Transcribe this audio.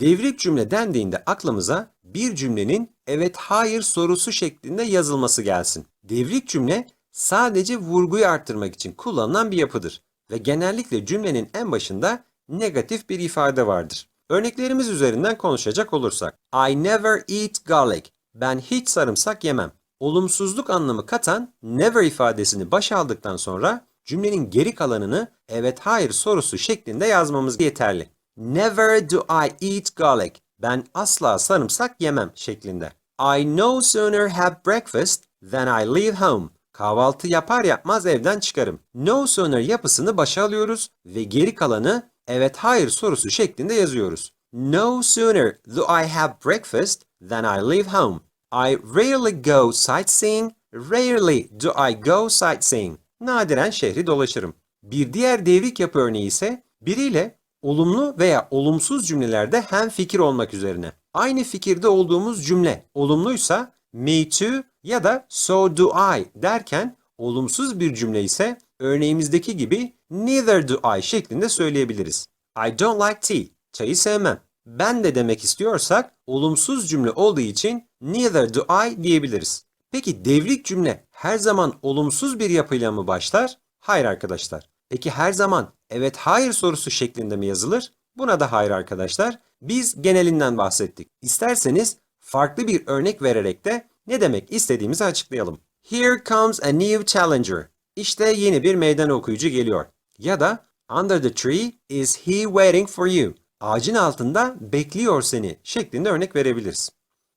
Devrik cümle dendiğinde aklımıza bir cümlenin evet hayır sorusu şeklinde yazılması gelsin. Devrik cümle sadece vurguyu arttırmak için kullanılan bir yapıdır ve genellikle cümlenin en başında negatif bir ifade vardır. Örneklerimiz üzerinden konuşacak olursak I never eat garlic. Ben hiç sarımsak yemem. Olumsuzluk anlamı katan never ifadesini başa aldıktan sonra cümlenin geri kalanını evet hayır sorusu şeklinde yazmamız yeterli. Never do I eat garlic. Ben asla sarımsak yemem şeklinde. I no sooner have breakfast than I leave home. Kahvaltı yapar yapmaz evden çıkarım. No sooner yapısını başa alıyoruz ve geri kalanı evet hayır sorusu şeklinde yazıyoruz. No sooner do I have breakfast than I leave home. I rarely go sightseeing. Rarely do I go sightseeing. Nadiren şehri dolaşırım. Bir diğer devrik yapı örneği ise biriyle olumlu veya olumsuz cümlelerde hem fikir olmak üzerine. Aynı fikirde olduğumuz cümle olumluysa me too ya da so do I derken olumsuz bir cümle ise örneğimizdeki gibi neither do I şeklinde söyleyebiliriz. I don't like tea. Çayı sevmem. Ben de demek istiyorsak olumsuz cümle olduğu için neither do I diyebiliriz. Peki devrik cümle her zaman olumsuz bir yapıyla mı başlar? Hayır arkadaşlar. Peki her zaman evet hayır sorusu şeklinde mi yazılır? Buna da hayır arkadaşlar. Biz genelinden bahsettik. İsterseniz farklı bir örnek vererek de ne demek istediğimizi açıklayalım. Here comes a new challenger. İşte yeni bir meydan okuyucu geliyor. Ya da under the tree is he waiting for you. Ağacın altında bekliyor seni şeklinde örnek verebiliriz.